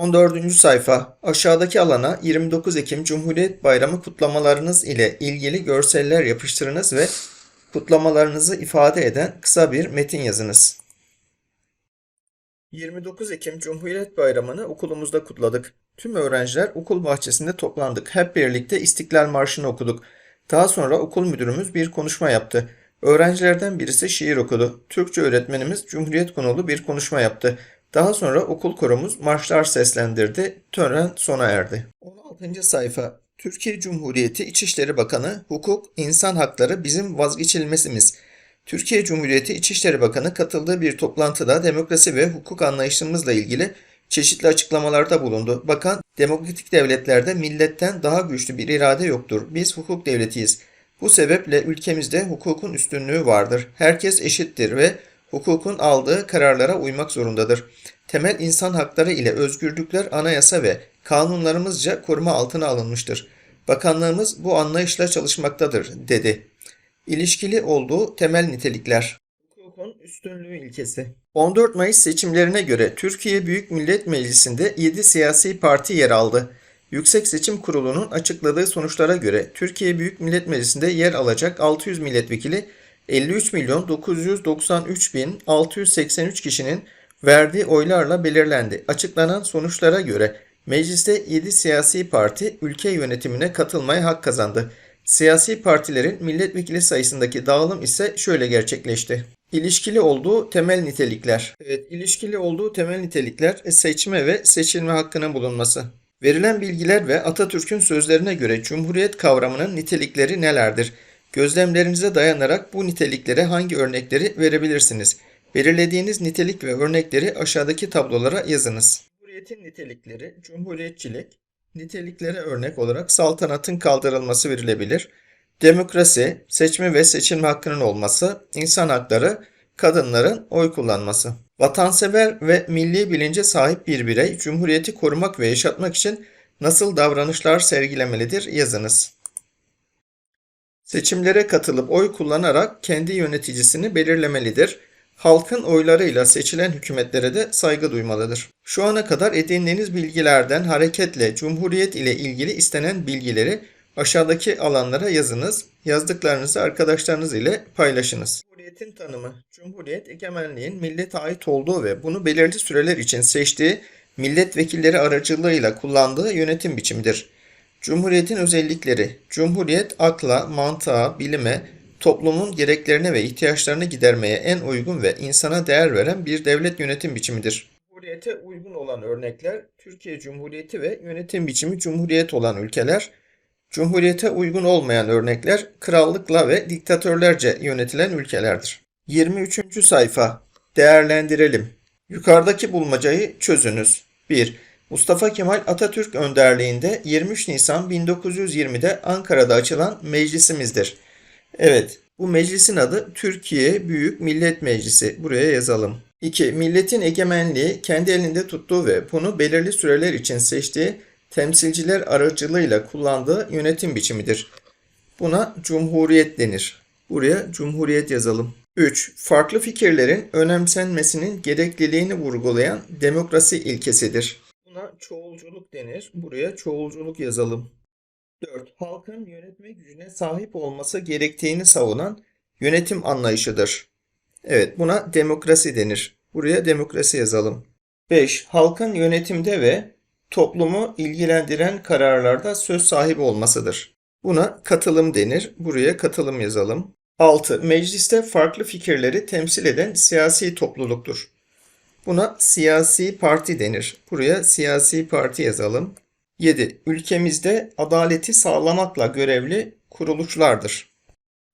14. sayfa aşağıdaki alana 29 Ekim Cumhuriyet Bayramı kutlamalarınız ile ilgili görseller yapıştırınız ve kutlamalarınızı ifade eden kısa bir metin yazınız. 29 Ekim Cumhuriyet Bayramı'nı okulumuzda kutladık. Tüm öğrenciler okul bahçesinde toplandık. Hep birlikte İstiklal Marşı'nı okuduk. Daha sonra okul müdürümüz bir konuşma yaptı. Öğrencilerden birisi şiir okudu. Türkçe öğretmenimiz Cumhuriyet konulu bir konuşma yaptı. Daha sonra okul korumuz marşlar seslendirdi. Tören sona erdi. 16. sayfa Türkiye Cumhuriyeti İçişleri Bakanı, hukuk, insan hakları bizim vazgeçilmezimiz. Türkiye Cumhuriyeti İçişleri Bakanı katıldığı bir toplantıda demokrasi ve hukuk anlayışımızla ilgili çeşitli açıklamalarda bulundu. Bakan, demokratik devletlerde milletten daha güçlü bir irade yoktur. Biz hukuk devletiyiz. Bu sebeple ülkemizde hukukun üstünlüğü vardır. Herkes eşittir ve hukukun aldığı kararlara uymak zorundadır. Temel insan hakları ile özgürlükler anayasa ve kanunlarımızca koruma altına alınmıştır. Bakanlığımız bu anlayışla çalışmaktadır, dedi. İlişkili olduğu temel nitelikler. Hukukun üstünlüğü ilkesi. 14 Mayıs seçimlerine göre Türkiye Büyük Millet Meclisi'nde 7 siyasi parti yer aldı. Yüksek Seçim Kurulu'nun açıkladığı sonuçlara göre Türkiye Büyük Millet Meclisi'nde yer alacak 600 milletvekili 53 milyon 993 bin 683 kişinin verdiği oylarla belirlendi. Açıklanan sonuçlara göre mecliste 7 siyasi parti ülke yönetimine katılmaya hak kazandı. Siyasi partilerin milletvekili sayısındaki dağılım ise şöyle gerçekleşti. İlişkili olduğu temel nitelikler. Evet, ilişkili olduğu temel nitelikler seçme ve seçilme hakkının bulunması. Verilen bilgiler ve Atatürk'ün sözlerine göre Cumhuriyet kavramının nitelikleri nelerdir? Gözlemlerinize dayanarak bu niteliklere hangi örnekleri verebilirsiniz? Belirlediğiniz nitelik ve örnekleri aşağıdaki tablolara yazınız. Cumhuriyetin nitelikleri, cumhuriyetçilik, niteliklere örnek olarak saltanatın kaldırılması verilebilir. Demokrasi, seçme ve seçilme hakkının olması, insan hakları, kadınların oy kullanması. Vatansever ve milli bilince sahip bir birey, cumhuriyeti korumak ve yaşatmak için nasıl davranışlar sergilemelidir yazınız. Seçimlere katılıp oy kullanarak kendi yöneticisini belirlemelidir. Halkın oylarıyla seçilen hükümetlere de saygı duymalıdır. Şu ana kadar edindiğiniz bilgilerden hareketle Cumhuriyet ile ilgili istenen bilgileri aşağıdaki alanlara yazınız. Yazdıklarınızı arkadaşlarınız ile paylaşınız. Cumhuriyetin tanımı. Cumhuriyet egemenliğin millete ait olduğu ve bunu belirli süreler için seçtiği milletvekilleri aracılığıyla kullandığı yönetim biçimidir. Cumhuriyetin özellikleri. Cumhuriyet akla, mantığa, bilime, toplumun gereklerine ve ihtiyaçlarını gidermeye en uygun ve insana değer veren bir devlet yönetim biçimidir. Cumhuriyete uygun olan örnekler Türkiye Cumhuriyeti ve yönetim biçimi Cumhuriyet olan ülkeler, Cumhuriyete uygun olmayan örnekler krallıkla ve diktatörlerce yönetilen ülkelerdir. 23. sayfa Değerlendirelim. Yukarıdaki bulmacayı çözünüz. 1. Mustafa Kemal Atatürk önderliğinde 23 Nisan 1920'de Ankara'da açılan meclisimizdir. Evet, bu meclisin adı Türkiye Büyük Millet Meclisi. Buraya yazalım. 2. Milletin egemenliği kendi elinde tuttuğu ve bunu belirli süreler için seçtiği temsilciler aracılığıyla kullandığı yönetim biçimidir. Buna cumhuriyet denir. Buraya cumhuriyet yazalım. 3. Farklı fikirlerin önemsenmesinin gerekliliğini vurgulayan demokrasi ilkesidir. Buna çoğulculuk denir. Buraya çoğulculuk yazalım. 4. Halkın yönetme gücüne sahip olması gerektiğini savunan yönetim anlayışıdır. Evet, buna demokrasi denir. Buraya demokrasi yazalım. 5. Halkın yönetimde ve toplumu ilgilendiren kararlarda söz sahibi olmasıdır. Buna katılım denir. Buraya katılım yazalım. 6. Mecliste farklı fikirleri temsil eden siyasi topluluktur. Buna siyasi parti denir. Buraya siyasi parti yazalım. 7. Ülkemizde adaleti sağlamakla görevli kuruluşlardır.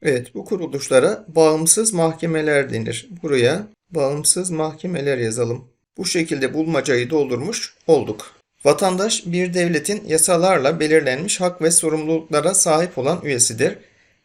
Evet, bu kuruluşlara bağımsız mahkemeler denir. Buraya bağımsız mahkemeler yazalım. Bu şekilde bulmacayı doldurmuş olduk. Vatandaş bir devletin yasalarla belirlenmiş hak ve sorumluluklara sahip olan üyesidir.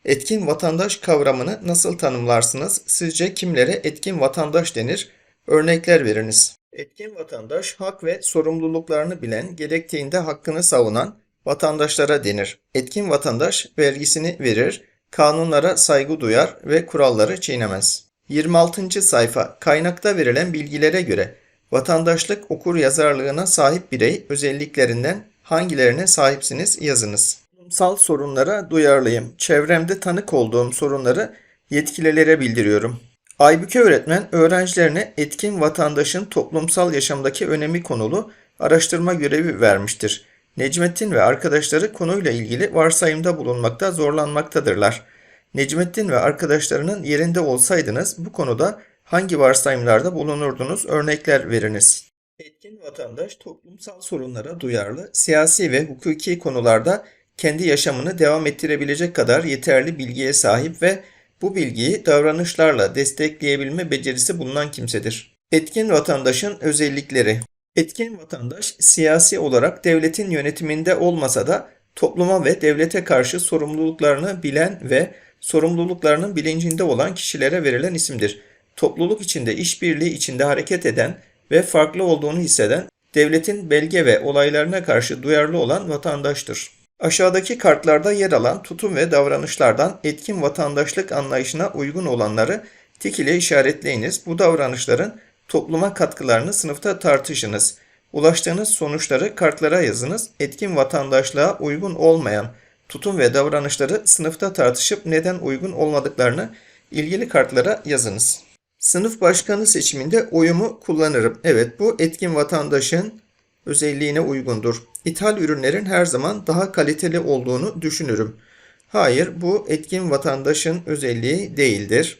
Etkin vatandaş kavramını nasıl tanımlarsınız? Sizce kimlere etkin vatandaş denir? Örnekler veriniz. Etkin vatandaş hak ve sorumluluklarını bilen, gerektiğinde hakkını savunan vatandaşlara denir. Etkin vatandaş vergisini verir, kanunlara saygı duyar ve kuralları çiğnemez. 26. sayfa kaynakta verilen bilgilere göre Vatandaşlık okur yazarlığına sahip birey özelliklerinden hangilerine sahipsiniz yazınız. Toplumsal sorunlara duyarlıyım. Çevremde tanık olduğum sorunları yetkililere bildiriyorum. Aybüke öğretmen öğrencilerine etkin vatandaşın toplumsal yaşamdaki önemi konulu araştırma görevi vermiştir. Necmettin ve arkadaşları konuyla ilgili varsayımda bulunmakta zorlanmaktadırlar. Necmettin ve arkadaşlarının yerinde olsaydınız bu konuda hangi varsayımlarda bulunurdunuz örnekler veriniz. Etkin vatandaş toplumsal sorunlara duyarlı, siyasi ve hukuki konularda kendi yaşamını devam ettirebilecek kadar yeterli bilgiye sahip ve bu bilgiyi davranışlarla destekleyebilme becerisi bulunan kimsedir. Etkin vatandaşın özellikleri Etkin vatandaş siyasi olarak devletin yönetiminde olmasa da topluma ve devlete karşı sorumluluklarını bilen ve sorumluluklarının bilincinde olan kişilere verilen isimdir. Topluluk içinde işbirliği içinde hareket eden ve farklı olduğunu hisseden, devletin belge ve olaylarına karşı duyarlı olan vatandaştır. Aşağıdaki kartlarda yer alan tutum ve davranışlardan etkin vatandaşlık anlayışına uygun olanları tik ile işaretleyiniz. Bu davranışların topluma katkılarını sınıfta tartışınız. Ulaştığınız sonuçları kartlara yazınız. Etkin vatandaşlığa uygun olmayan tutum ve davranışları sınıfta tartışıp neden uygun olmadıklarını ilgili kartlara yazınız. Sınıf başkanı seçiminde oyumu kullanırım. Evet bu etkin vatandaşın özelliğine uygundur. İthal ürünlerin her zaman daha kaliteli olduğunu düşünürüm. Hayır, bu etkin vatandaşın özelliği değildir.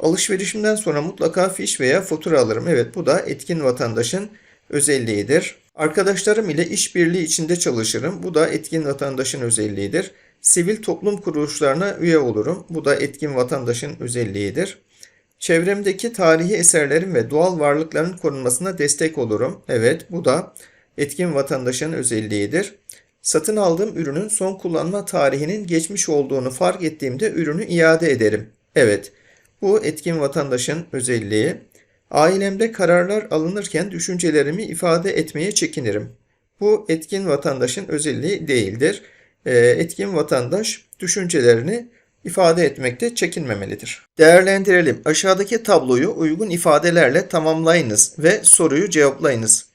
Alışverişimden sonra mutlaka fiş veya fatura alırım. Evet, bu da etkin vatandaşın özelliğidir. Arkadaşlarım ile işbirliği içinde çalışırım. Bu da etkin vatandaşın özelliğidir. Sivil toplum kuruluşlarına üye olurum. Bu da etkin vatandaşın özelliğidir. Çevremdeki tarihi eserlerin ve doğal varlıkların korunmasına destek olurum. Evet, bu da etkin vatandaşın özelliğidir. Satın aldığım ürünün son kullanma tarihinin geçmiş olduğunu fark ettiğimde ürünü iade ederim. Evet, bu etkin vatandaşın özelliği. Ailemde kararlar alınırken düşüncelerimi ifade etmeye çekinirim. Bu etkin vatandaşın özelliği değildir. Ee, etkin vatandaş düşüncelerini ifade etmekte çekinmemelidir. Değerlendirelim. Aşağıdaki tabloyu uygun ifadelerle tamamlayınız ve soruyu cevaplayınız.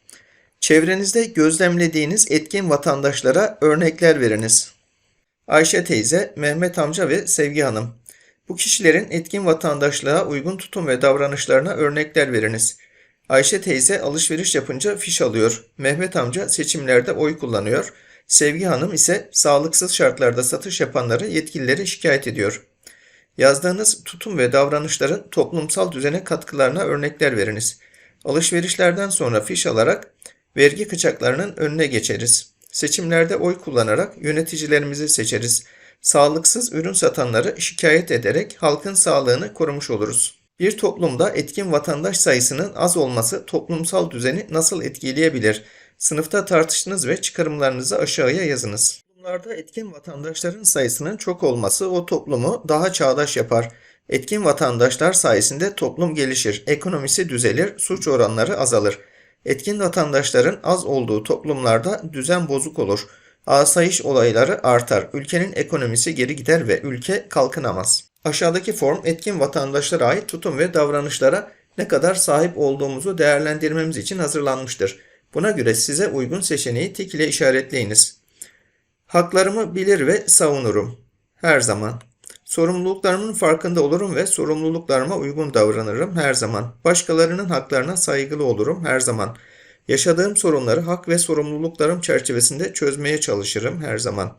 Çevrenizde gözlemlediğiniz etkin vatandaşlara örnekler veriniz. Ayşe teyze, Mehmet amca ve Sevgi Hanım. Bu kişilerin etkin vatandaşlığa uygun tutum ve davranışlarına örnekler veriniz. Ayşe teyze alışveriş yapınca fiş alıyor. Mehmet amca seçimlerde oy kullanıyor. Sevgi Hanım ise sağlıksız şartlarda satış yapanları yetkililere şikayet ediyor. Yazdığınız tutum ve davranışların toplumsal düzene katkılarına örnekler veriniz. Alışverişlerden sonra fiş alarak vergi kaçaklarının önüne geçeriz. Seçimlerde oy kullanarak yöneticilerimizi seçeriz. Sağlıksız ürün satanları şikayet ederek halkın sağlığını korumuş oluruz. Bir toplumda etkin vatandaş sayısının az olması toplumsal düzeni nasıl etkileyebilir? Sınıfta tartışınız ve çıkarımlarınızı aşağıya yazınız. Toplumlarda etkin vatandaşların sayısının çok olması o toplumu daha çağdaş yapar. Etkin vatandaşlar sayesinde toplum gelişir, ekonomisi düzelir, suç oranları azalır. Etkin vatandaşların az olduğu toplumlarda düzen bozuk olur. Asayiş olayları artar, ülkenin ekonomisi geri gider ve ülke kalkınamaz. Aşağıdaki form etkin vatandaşlara ait tutum ve davranışlara ne kadar sahip olduğumuzu değerlendirmemiz için hazırlanmıştır. Buna göre size uygun seçeneği tik ile işaretleyiniz. Haklarımı bilir ve savunurum. Her zaman. Sorumluluklarımın farkında olurum ve sorumluluklarıma uygun davranırım her zaman. Başkalarının haklarına saygılı olurum her zaman. Yaşadığım sorunları hak ve sorumluluklarım çerçevesinde çözmeye çalışırım her zaman.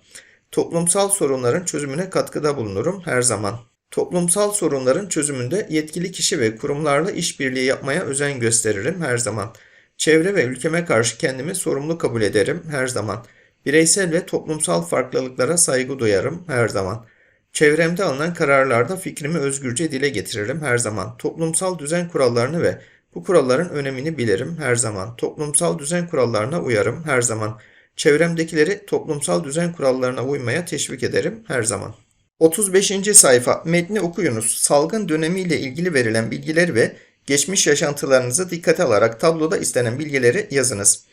Toplumsal sorunların çözümüne katkıda bulunurum her zaman. Toplumsal sorunların çözümünde yetkili kişi ve kurumlarla işbirliği yapmaya özen gösteririm her zaman. Çevre ve ülkeme karşı kendimi sorumlu kabul ederim her zaman. Bireysel ve toplumsal farklılıklara saygı duyarım her zaman. Çevremde alınan kararlarda fikrimi özgürce dile getiririm her zaman. Toplumsal düzen kurallarını ve bu kuralların önemini bilirim her zaman. Toplumsal düzen kurallarına uyarım her zaman. Çevremdekileri toplumsal düzen kurallarına uymaya teşvik ederim her zaman. 35. sayfa metni okuyunuz. Salgın dönemiyle ilgili verilen bilgiler ve geçmiş yaşantılarınızı dikkate alarak tabloda istenen bilgileri yazınız.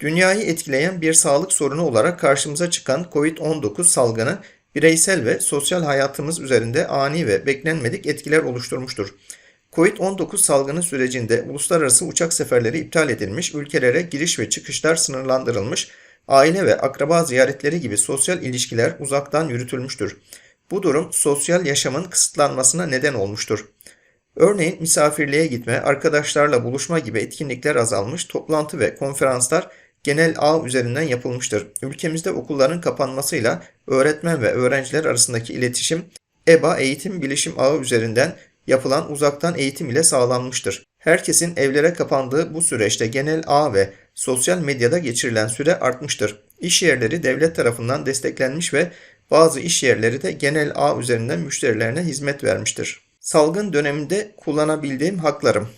Dünyayı etkileyen bir sağlık sorunu olarak karşımıza çıkan COVID-19 salgını bireysel ve sosyal hayatımız üzerinde ani ve beklenmedik etkiler oluşturmuştur. Covid-19 salgını sürecinde uluslararası uçak seferleri iptal edilmiş, ülkelere giriş ve çıkışlar sınırlandırılmış, aile ve akraba ziyaretleri gibi sosyal ilişkiler uzaktan yürütülmüştür. Bu durum sosyal yaşamın kısıtlanmasına neden olmuştur. Örneğin misafirliğe gitme, arkadaşlarla buluşma gibi etkinlikler azalmış, toplantı ve konferanslar genel ağ üzerinden yapılmıştır. Ülkemizde okulların kapanmasıyla öğretmen ve öğrenciler arasındaki iletişim EBA eğitim bilişim ağı üzerinden yapılan uzaktan eğitim ile sağlanmıştır. Herkesin evlere kapandığı bu süreçte genel ağ ve sosyal medyada geçirilen süre artmıştır. İş yerleri devlet tarafından desteklenmiş ve bazı iş yerleri de genel ağ üzerinden müşterilerine hizmet vermiştir. Salgın döneminde kullanabildiğim haklarım.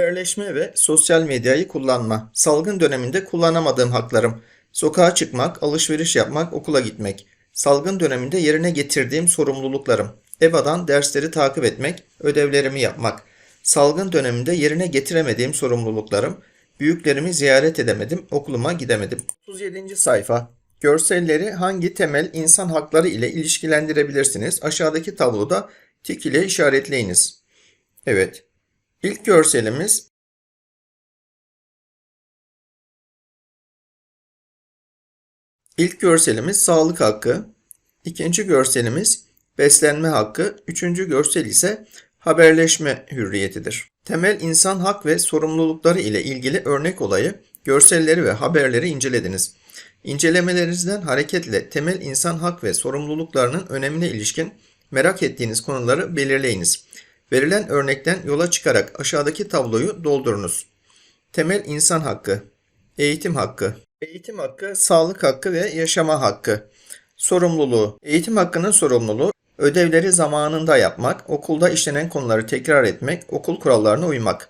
Haberleşme ve sosyal medyayı kullanma. Salgın döneminde kullanamadığım haklarım. Sokağa çıkmak, alışveriş yapmak, okula gitmek. Salgın döneminde yerine getirdiğim sorumluluklarım. EBA'dan dersleri takip etmek, ödevlerimi yapmak. Salgın döneminde yerine getiremediğim sorumluluklarım. Büyüklerimi ziyaret edemedim, okuluma gidemedim. 37. sayfa. Görselleri hangi temel insan hakları ile ilişkilendirebilirsiniz? Aşağıdaki tabloda tik ile işaretleyiniz. Evet. İlk görselimiz İlk görselimiz sağlık hakkı. İkinci görselimiz beslenme hakkı. Üçüncü görsel ise haberleşme hürriyetidir. Temel insan hak ve sorumlulukları ile ilgili örnek olayı, görselleri ve haberleri incelediniz. İncelemelerinizden hareketle temel insan hak ve sorumluluklarının önemine ilişkin merak ettiğiniz konuları belirleyiniz. Verilen örnekten yola çıkarak aşağıdaki tabloyu doldurunuz. Temel insan hakkı, eğitim hakkı, eğitim hakkı, sağlık hakkı ve yaşama hakkı. Sorumluluğu, eğitim hakkının sorumluluğu, ödevleri zamanında yapmak, okulda işlenen konuları tekrar etmek, okul kurallarına uymak.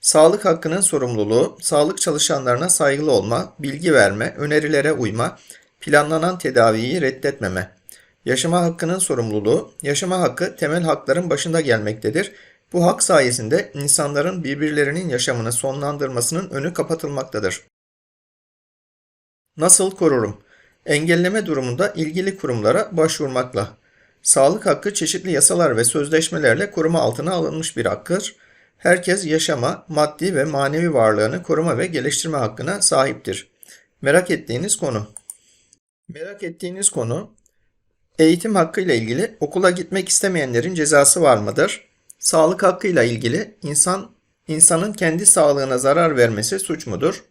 Sağlık hakkının sorumluluğu, sağlık çalışanlarına saygılı olma, bilgi verme, önerilere uyma, planlanan tedaviyi reddetmeme. Yaşama hakkının sorumluluğu, yaşama hakkı temel hakların başında gelmektedir. Bu hak sayesinde insanların birbirlerinin yaşamını sonlandırmasının önü kapatılmaktadır. Nasıl korurum? Engelleme durumunda ilgili kurumlara başvurmakla. Sağlık hakkı çeşitli yasalar ve sözleşmelerle koruma altına alınmış bir hakkıdır. Herkes yaşama, maddi ve manevi varlığını koruma ve geliştirme hakkına sahiptir. Merak ettiğiniz konu. Merak ettiğiniz konu Eğitim hakkı ile ilgili okula gitmek istemeyenlerin cezası var mıdır? Sağlık hakkı ile ilgili insan insanın kendi sağlığına zarar vermesi suç mudur?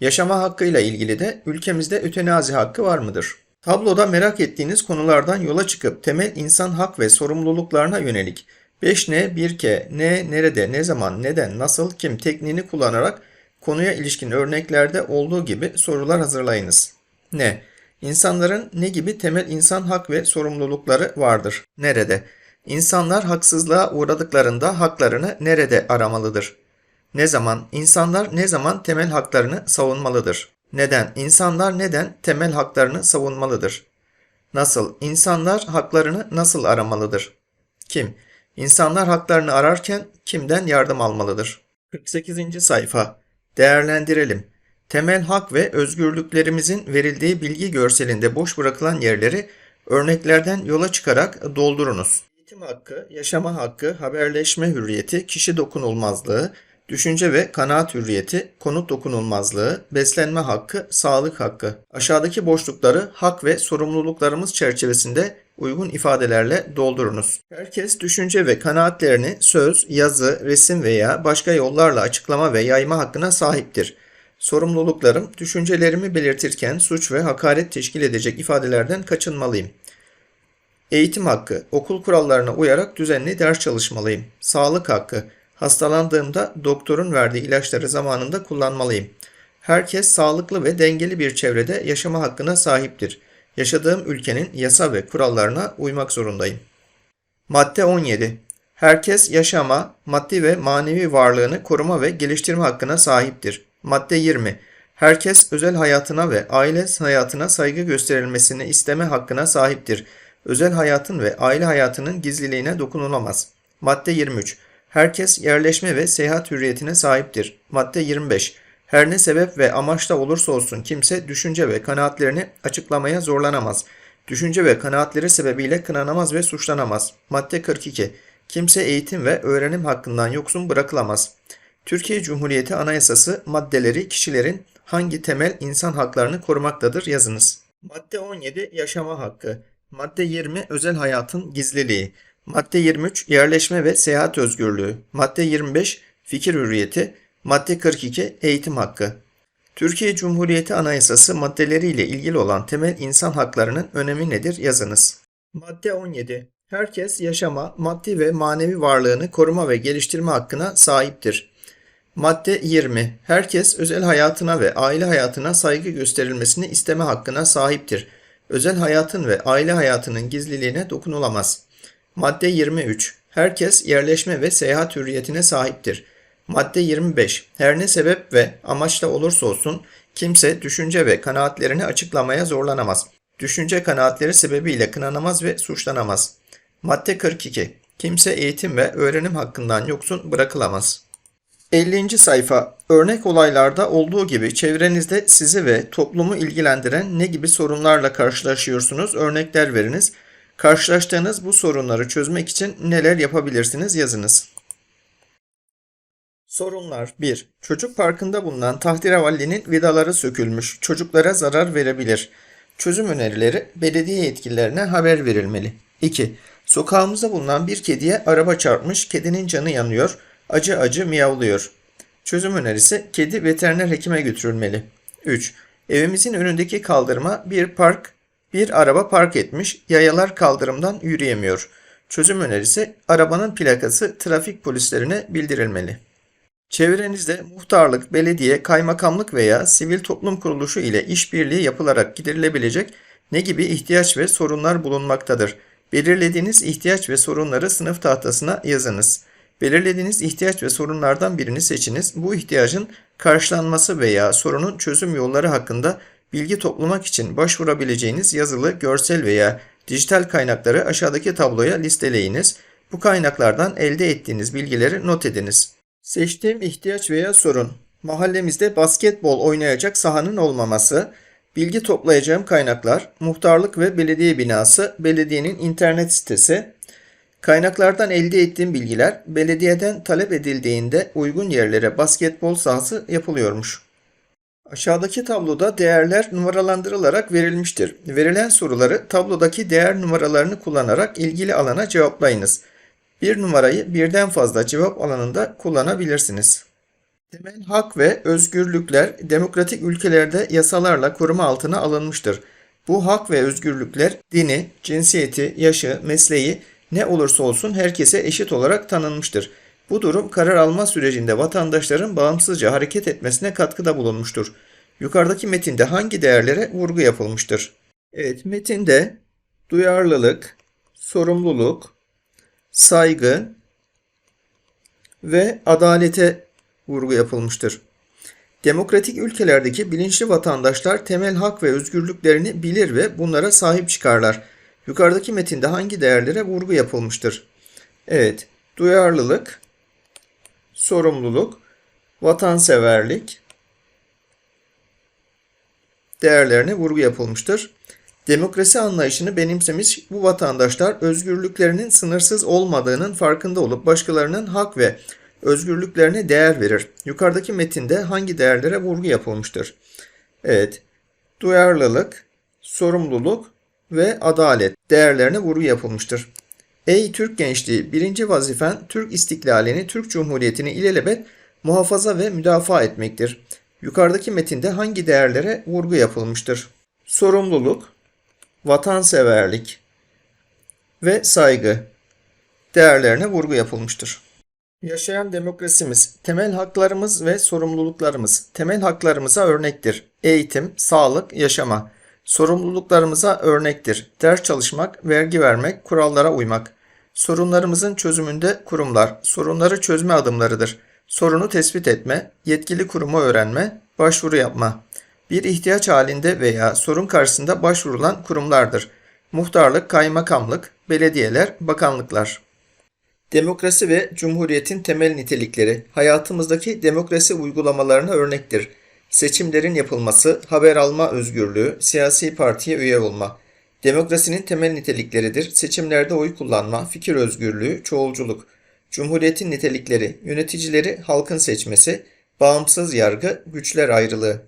Yaşama hakkı ile ilgili de ülkemizde ötenazi hakkı var mıdır? Tabloda merak ettiğiniz konulardan yola çıkıp temel insan hak ve sorumluluklarına yönelik 5N, 1K, ne, nerede, ne zaman, neden, nasıl, kim tekniğini kullanarak konuya ilişkin örneklerde olduğu gibi sorular hazırlayınız. Ne? İnsanların ne gibi temel insan hak ve sorumlulukları vardır? Nerede? İnsanlar haksızlığa uğradıklarında haklarını nerede aramalıdır? Ne zaman? İnsanlar ne zaman temel haklarını savunmalıdır? Neden? İnsanlar neden temel haklarını savunmalıdır? Nasıl? İnsanlar haklarını nasıl aramalıdır? Kim? İnsanlar haklarını ararken kimden yardım almalıdır? 48. sayfa. Değerlendirelim. Temel hak ve özgürlüklerimizin verildiği bilgi görselinde boş bırakılan yerleri örneklerden yola çıkarak doldurunuz. Eğitim hakkı, yaşama hakkı, haberleşme hürriyeti, kişi dokunulmazlığı, düşünce ve kanaat hürriyeti, konut dokunulmazlığı, beslenme hakkı, sağlık hakkı. Aşağıdaki boşlukları hak ve sorumluluklarımız çerçevesinde uygun ifadelerle doldurunuz. Herkes düşünce ve kanaatlerini söz, yazı, resim veya başka yollarla açıklama ve yayma hakkına sahiptir. Sorumluluklarım, düşüncelerimi belirtirken suç ve hakaret teşkil edecek ifadelerden kaçınmalıyım. Eğitim hakkı, okul kurallarına uyarak düzenli ders çalışmalıyım. Sağlık hakkı, hastalandığımda doktorun verdiği ilaçları zamanında kullanmalıyım. Herkes sağlıklı ve dengeli bir çevrede yaşama hakkına sahiptir. Yaşadığım ülkenin yasa ve kurallarına uymak zorundayım. Madde 17. Herkes yaşama, maddi ve manevi varlığını koruma ve geliştirme hakkına sahiptir. Madde 20. Herkes özel hayatına ve aile hayatına saygı gösterilmesini isteme hakkına sahiptir. Özel hayatın ve aile hayatının gizliliğine dokunulamaz. Madde 23. Herkes yerleşme ve seyahat hürriyetine sahiptir. Madde 25. Her ne sebep ve amaçla olursa olsun kimse düşünce ve kanaatlerini açıklamaya zorlanamaz. Düşünce ve kanaatleri sebebiyle kınanamaz ve suçlanamaz. Madde 42. Kimse eğitim ve öğrenim hakkından yoksun bırakılamaz. Türkiye Cumhuriyeti Anayasası maddeleri kişilerin hangi temel insan haklarını korumaktadır yazınız. Madde 17 yaşama hakkı. Madde 20 özel hayatın gizliliği. Madde 23 yerleşme ve seyahat özgürlüğü. Madde 25 fikir hürriyeti. Madde 42 eğitim hakkı. Türkiye Cumhuriyeti Anayasası maddeleriyle ilgili olan temel insan haklarının önemi nedir yazınız. Madde 17. Herkes yaşama, maddi ve manevi varlığını koruma ve geliştirme hakkına sahiptir. Madde 20. Herkes özel hayatına ve aile hayatına saygı gösterilmesini isteme hakkına sahiptir. Özel hayatın ve aile hayatının gizliliğine dokunulamaz. Madde 23. Herkes yerleşme ve seyahat hürriyetine sahiptir. Madde 25. Her ne sebep ve amaçla olursa olsun kimse düşünce ve kanaatlerini açıklamaya zorlanamaz. Düşünce kanaatleri sebebiyle kınanamaz ve suçlanamaz. Madde 42. Kimse eğitim ve öğrenim hakkından yoksun bırakılamaz. 50. sayfa. Örnek olaylarda olduğu gibi çevrenizde sizi ve toplumu ilgilendiren ne gibi sorunlarla karşılaşıyorsunuz? Örnekler veriniz. Karşılaştığınız bu sorunları çözmek için neler yapabilirsiniz yazınız. Sorunlar 1. Çocuk parkında bulunan tahtirevallinin vidaları sökülmüş. Çocuklara zarar verebilir. Çözüm önerileri belediye yetkililerine haber verilmeli. 2. Sokağımızda bulunan bir kediye araba çarpmış. Kedinin canı yanıyor. Acı acı miyavlıyor. Çözüm önerisi kedi veteriner hekime götürülmeli. 3. Evimizin önündeki kaldırıma bir park, bir araba park etmiş. Yayalar kaldırımdan yürüyemiyor. Çözüm önerisi arabanın plakası trafik polislerine bildirilmeli. Çevrenizde muhtarlık, belediye, kaymakamlık veya sivil toplum kuruluşu ile işbirliği yapılarak giderilebilecek ne gibi ihtiyaç ve sorunlar bulunmaktadır? Belirlediğiniz ihtiyaç ve sorunları sınıf tahtasına yazınız. Belirlediğiniz ihtiyaç ve sorunlardan birini seçiniz. Bu ihtiyacın karşılanması veya sorunun çözüm yolları hakkında bilgi toplamak için başvurabileceğiniz yazılı, görsel veya dijital kaynakları aşağıdaki tabloya listeleyiniz. Bu kaynaklardan elde ettiğiniz bilgileri not ediniz. Seçtiğim ihtiyaç veya sorun. Mahallemizde basketbol oynayacak sahanın olmaması, bilgi toplayacağım kaynaklar, muhtarlık ve belediye binası, belediyenin internet sitesi, kaynaklardan elde ettiğim bilgiler, belediyeden talep edildiğinde uygun yerlere basketbol sahası yapılıyormuş. Aşağıdaki tabloda değerler numaralandırılarak verilmiştir. Verilen soruları tablodaki değer numaralarını kullanarak ilgili alana cevaplayınız. Bir numarayı birden fazla cevap alanında kullanabilirsiniz. Temel hak ve özgürlükler demokratik ülkelerde yasalarla koruma altına alınmıştır. Bu hak ve özgürlükler dini, cinsiyeti, yaşı, mesleği ne olursa olsun herkese eşit olarak tanınmıştır. Bu durum karar alma sürecinde vatandaşların bağımsızca hareket etmesine katkıda bulunmuştur. Yukarıdaki metinde hangi değerlere vurgu yapılmıştır? Evet, metinde duyarlılık, sorumluluk, saygı ve adalete vurgu yapılmıştır. Demokratik ülkelerdeki bilinçli vatandaşlar temel hak ve özgürlüklerini bilir ve bunlara sahip çıkarlar. Yukarıdaki metinde hangi değerlere vurgu yapılmıştır? Evet, duyarlılık, sorumluluk, vatanseverlik değerlerine vurgu yapılmıştır. Demokrasi anlayışını benimsemiş bu vatandaşlar özgürlüklerinin sınırsız olmadığının farkında olup başkalarının hak ve özgürlüklerine değer verir. Yukarıdaki metinde hangi değerlere vurgu yapılmıştır? Evet, duyarlılık, sorumluluk ve adalet değerlerine vurgu yapılmıştır. Ey Türk gençliği, birinci vazifen Türk istiklalini, Türk Cumhuriyeti'ni ilelebet muhafaza ve müdafaa etmektir. Yukarıdaki metinde hangi değerlere vurgu yapılmıştır? Sorumluluk, vatanseverlik ve saygı değerlerine vurgu yapılmıştır. Yaşayan demokrasimiz, temel haklarımız ve sorumluluklarımız, temel haklarımıza örnektir. Eğitim, sağlık, yaşama. Sorumluluklarımıza örnektir. Ders çalışmak, vergi vermek, kurallara uymak. Sorunlarımızın çözümünde kurumlar, sorunları çözme adımlarıdır. Sorunu tespit etme, yetkili kurumu öğrenme, başvuru yapma. Bir ihtiyaç halinde veya sorun karşısında başvurulan kurumlardır. Muhtarlık, kaymakamlık, belediyeler, bakanlıklar. Demokrasi ve Cumhuriyetin temel nitelikleri hayatımızdaki demokrasi uygulamalarına örnektir. Seçimlerin yapılması, haber alma özgürlüğü, siyasi partiye üye olma. Demokrasinin temel nitelikleridir. Seçimlerde oy kullanma, fikir özgürlüğü, çoğulculuk. Cumhuriyetin nitelikleri, yöneticileri halkın seçmesi, bağımsız yargı, güçler ayrılığı.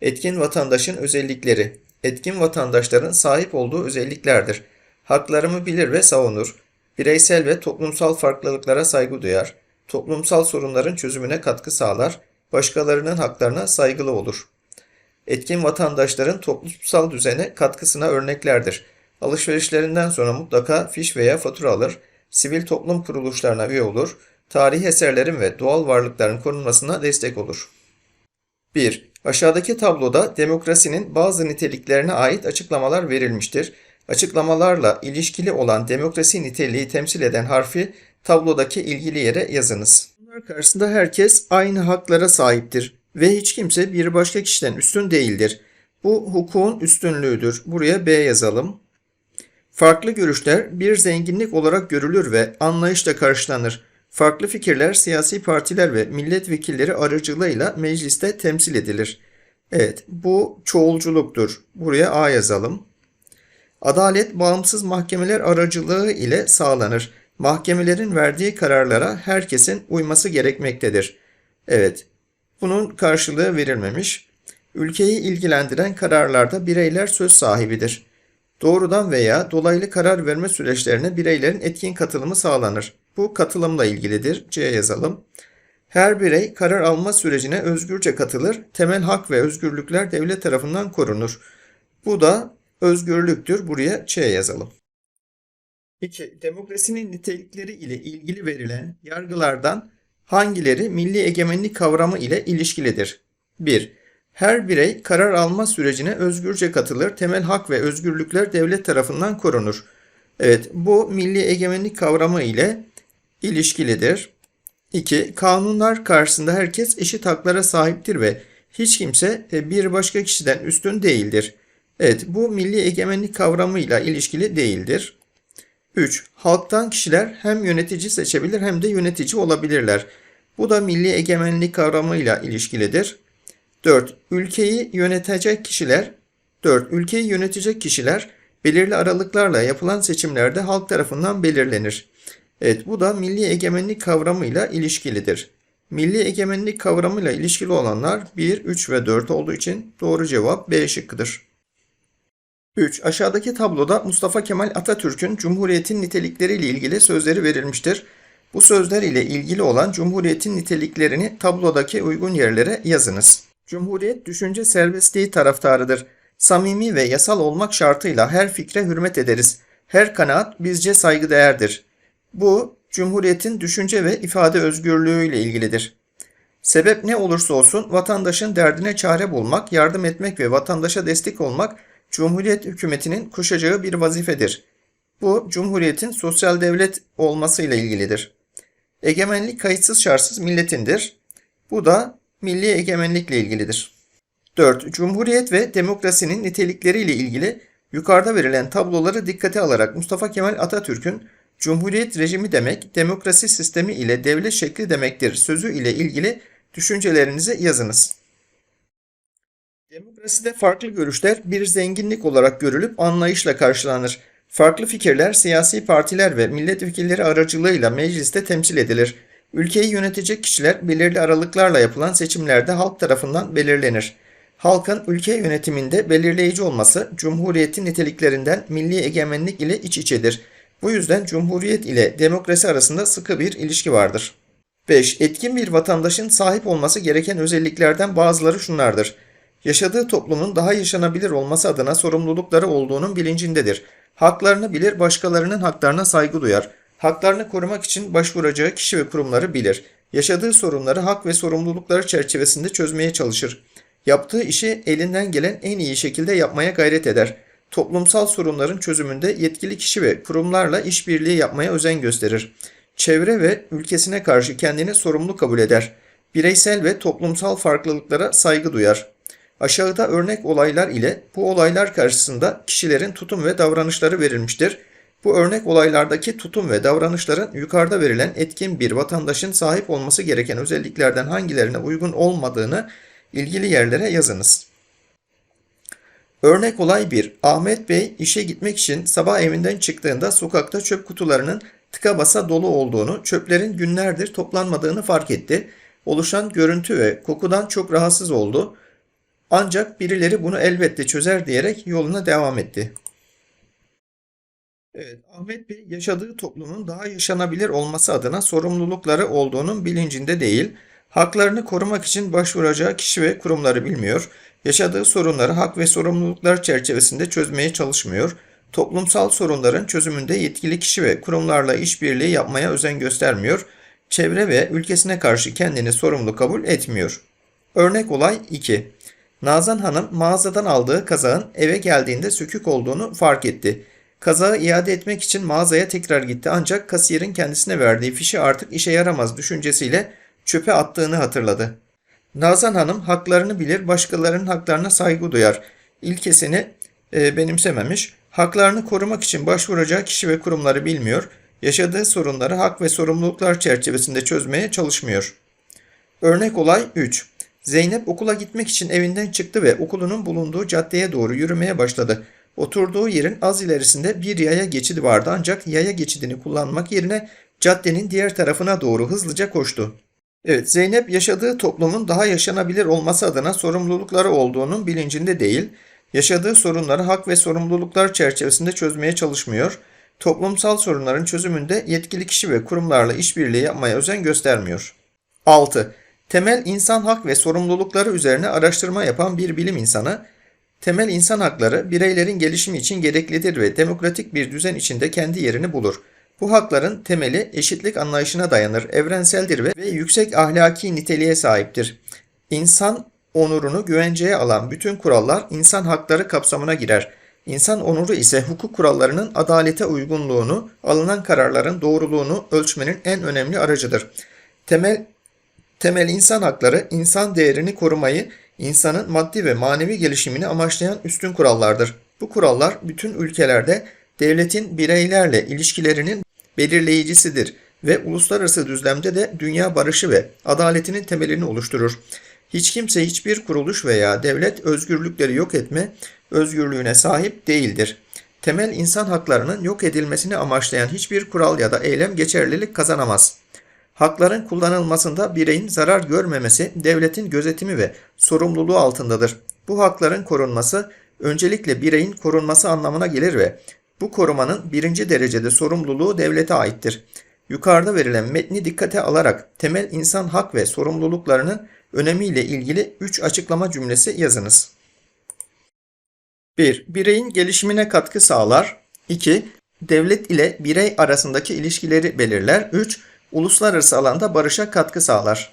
Etkin vatandaşın özellikleri, etkin vatandaşların sahip olduğu özelliklerdir. Haklarımı bilir ve savunur. Bireysel ve toplumsal farklılıklara saygı duyar. Toplumsal sorunların çözümüne katkı sağlar. Başkalarının haklarına saygılı olur. Etkin vatandaşların toplumsal düzene katkısına örneklerdir. Alışverişlerinden sonra mutlaka fiş veya fatura alır. Sivil toplum kuruluşlarına üye olur. Tarihi eserlerin ve doğal varlıkların korunmasına destek olur. 1. Aşağıdaki tabloda demokrasinin bazı niteliklerine ait açıklamalar verilmiştir. Açıklamalarla ilişkili olan demokrasi niteliği temsil eden harfi tablodaki ilgili yere yazınız. Karşısında herkes aynı haklara sahiptir ve hiç kimse bir başka kişiden üstün değildir. Bu hukukun üstünlüğüdür. Buraya B yazalım. Farklı görüşler bir zenginlik olarak görülür ve anlayışla karşılanır. Farklı fikirler siyasi partiler ve milletvekilleri aracılığıyla mecliste temsil edilir. Evet, bu çoğulculuktur. Buraya A yazalım. Adalet bağımsız mahkemeler aracılığı ile sağlanır. Mahkemelerin verdiği kararlara herkesin uyması gerekmektedir. Evet, bunun karşılığı verilmemiş. Ülkeyi ilgilendiren kararlarda bireyler söz sahibidir. Doğrudan veya dolaylı karar verme süreçlerine bireylerin etkin katılımı sağlanır. Bu katılımla ilgilidir. C yazalım. Her birey karar alma sürecine özgürce katılır. Temel hak ve özgürlükler devlet tarafından korunur. Bu da özgürlüktür. Buraya Ç yazalım. 2. Demokrasinin nitelikleri ile ilgili verilen yargılardan hangileri milli egemenlik kavramı ile ilişkilidir? 1. Her birey karar alma sürecine özgürce katılır. Temel hak ve özgürlükler devlet tarafından korunur. Evet, bu milli egemenlik kavramı ile ilişkilidir. 2. Kanunlar karşısında herkes eşit haklara sahiptir ve hiç kimse e, bir başka kişiden üstün değildir. Evet, bu milli egemenlik kavramıyla ilişkili değildir. 3. Halktan kişiler hem yönetici seçebilir hem de yönetici olabilirler. Bu da milli egemenlik kavramıyla ilişkilidir. 4. Ülkeyi yönetecek kişiler 4. Ülkeyi yönetecek kişiler belirli aralıklarla yapılan seçimlerde halk tarafından belirlenir. Evet bu da milli egemenlik kavramıyla ilişkilidir. Milli egemenlik kavramıyla ilişkili olanlar 1, 3 ve 4 olduğu için doğru cevap B şıkkıdır. 3. Aşağıdaki tabloda Mustafa Kemal Atatürk'ün Cumhuriyet'in nitelikleriyle ilgili sözleri verilmiştir. Bu sözler ile ilgili olan Cumhuriyet'in niteliklerini tablodaki uygun yerlere yazınız. Cumhuriyet düşünce serbestliği taraftarıdır. Samimi ve yasal olmak şartıyla her fikre hürmet ederiz. Her kanaat bizce saygıdeğerdir. Bu, Cumhuriyet'in düşünce ve ifade özgürlüğü ile ilgilidir. Sebep ne olursa olsun vatandaşın derdine çare bulmak, yardım etmek ve vatandaşa destek olmak Cumhuriyet hükümetinin koşacağı bir vazifedir. Bu, Cumhuriyet'in sosyal devlet olmasıyla ilgilidir. Egemenlik kayıtsız şartsız milletindir. Bu da milli egemenlikle ilgilidir. 4. Cumhuriyet ve demokrasinin nitelikleriyle ilgili yukarıda verilen tabloları dikkate alarak Mustafa Kemal Atatürk'ün Cumhuriyet rejimi demek, demokrasi sistemi ile devlet şekli demektir sözü ile ilgili düşüncelerinizi yazınız. Demokraside farklı görüşler bir zenginlik olarak görülüp anlayışla karşılanır. Farklı fikirler siyasi partiler ve milletvekilleri aracılığıyla mecliste temsil edilir. Ülkeyi yönetecek kişiler belirli aralıklarla yapılan seçimlerde halk tarafından belirlenir. Halkın ülke yönetiminde belirleyici olması Cumhuriyetin niteliklerinden milli egemenlik ile iç içedir. Bu yüzden Cumhuriyet ile demokrasi arasında sıkı bir ilişki vardır. 5. Etkin bir vatandaşın sahip olması gereken özelliklerden bazıları şunlardır. Yaşadığı toplumun daha yaşanabilir olması adına sorumlulukları olduğunun bilincindedir. Haklarını bilir, başkalarının haklarına saygı duyar. Haklarını korumak için başvuracağı kişi ve kurumları bilir. Yaşadığı sorunları hak ve sorumlulukları çerçevesinde çözmeye çalışır. Yaptığı işi elinden gelen en iyi şekilde yapmaya gayret eder. Toplumsal sorunların çözümünde yetkili kişi ve kurumlarla işbirliği yapmaya özen gösterir. Çevre ve ülkesine karşı kendini sorumlu kabul eder. Bireysel ve toplumsal farklılıklara saygı duyar. Aşağıda örnek olaylar ile bu olaylar karşısında kişilerin tutum ve davranışları verilmiştir. Bu örnek olaylardaki tutum ve davranışların yukarıda verilen etkin bir vatandaşın sahip olması gereken özelliklerden hangilerine uygun olmadığını ilgili yerlere yazınız. Örnek olay 1. Ahmet Bey işe gitmek için sabah evinden çıktığında sokakta çöp kutularının tıka basa dolu olduğunu, çöplerin günlerdir toplanmadığını fark etti. Oluşan görüntü ve kokudan çok rahatsız oldu. Ancak birileri bunu elbette çözer diyerek yoluna devam etti. Evet, Ahmet Bey yaşadığı toplumun daha yaşanabilir olması adına sorumlulukları olduğunun bilincinde değil, haklarını korumak için başvuracağı kişi ve kurumları bilmiyor, yaşadığı sorunları hak ve sorumluluklar çerçevesinde çözmeye çalışmıyor, toplumsal sorunların çözümünde yetkili kişi ve kurumlarla işbirliği yapmaya özen göstermiyor, çevre ve ülkesine karşı kendini sorumlu kabul etmiyor. Örnek olay 2. Nazan Hanım mağazadan aldığı kazağın eve geldiğinde sökük olduğunu fark etti. Kazağı iade etmek için mağazaya tekrar gitti ancak kasiyerin kendisine verdiği fişi artık işe yaramaz düşüncesiyle çöpe attığını hatırladı. Nazan Hanım haklarını bilir, başkalarının haklarına saygı duyar. İlkesini e, benimsememiş, haklarını korumak için başvuracağı kişi ve kurumları bilmiyor, yaşadığı sorunları hak ve sorumluluklar çerçevesinde çözmeye çalışmıyor. Örnek olay 3. Zeynep okula gitmek için evinden çıktı ve okulunun bulunduğu caddeye doğru yürümeye başladı. Oturduğu yerin az ilerisinde bir yaya geçidi vardı ancak yaya geçidini kullanmak yerine caddenin diğer tarafına doğru hızlıca koştu. Evet, Zeynep yaşadığı toplumun daha yaşanabilir olması adına sorumlulukları olduğunun bilincinde değil, yaşadığı sorunları hak ve sorumluluklar çerçevesinde çözmeye çalışmıyor, toplumsal sorunların çözümünde yetkili kişi ve kurumlarla işbirliği yapmaya özen göstermiyor. 6. Temel insan hak ve sorumlulukları üzerine araştırma yapan bir bilim insanı, temel insan hakları bireylerin gelişimi için gereklidir ve demokratik bir düzen içinde kendi yerini bulur. Bu hakların temeli eşitlik anlayışına dayanır, evrenseldir ve, ve yüksek ahlaki niteliğe sahiptir. İnsan onurunu güvenceye alan bütün kurallar insan hakları kapsamına girer. İnsan onuru ise hukuk kurallarının adalete uygunluğunu, alınan kararların doğruluğunu ölçmenin en önemli aracıdır. Temel Temel insan hakları, insan değerini korumayı, insanın maddi ve manevi gelişimini amaçlayan üstün kurallardır. Bu kurallar bütün ülkelerde devletin bireylerle ilişkilerinin belirleyicisidir ve uluslararası düzlemde de dünya barışı ve adaletinin temelini oluşturur. Hiç kimse hiçbir kuruluş veya devlet özgürlükleri yok etme özgürlüğüne sahip değildir. Temel insan haklarının yok edilmesini amaçlayan hiçbir kural ya da eylem geçerlilik kazanamaz. Hakların kullanılmasında bireyin zarar görmemesi devletin gözetimi ve sorumluluğu altındadır. Bu hakların korunması öncelikle bireyin korunması anlamına gelir ve bu korumanın birinci derecede sorumluluğu devlete aittir. Yukarıda verilen metni dikkate alarak temel insan hak ve sorumluluklarının önemiyle ilgili 3 açıklama cümlesi yazınız. 1. Bireyin gelişimine katkı sağlar. 2. Devlet ile birey arasındaki ilişkileri belirler. 3. Uluslararası alanda barışa katkı sağlar.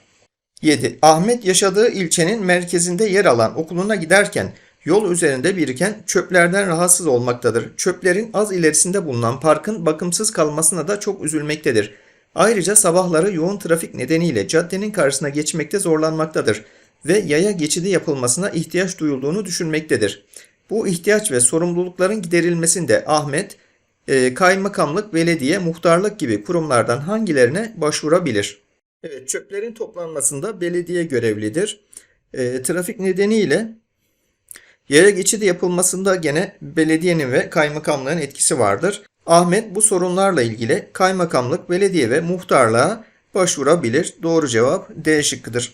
7. Ahmet yaşadığı ilçenin merkezinde yer alan okuluna giderken yol üzerinde biriken çöplerden rahatsız olmaktadır. Çöplerin az ilerisinde bulunan parkın bakımsız kalmasına da çok üzülmektedir. Ayrıca sabahları yoğun trafik nedeniyle caddenin karşısına geçmekte zorlanmaktadır ve yaya geçidi yapılmasına ihtiyaç duyulduğunu düşünmektedir. Bu ihtiyaç ve sorumlulukların giderilmesinde Ahmet, e, kaymakamlık, belediye, muhtarlık gibi kurumlardan hangilerine başvurabilir? Evet, çöplerin toplanmasında belediye görevlidir. E, trafik nedeniyle yaya geçidi yapılmasında gene belediyenin ve kaymakamlığın etkisi vardır. Ahmet bu sorunlarla ilgili kaymakamlık, belediye ve muhtarlığa başvurabilir. Doğru cevap D şıkkıdır.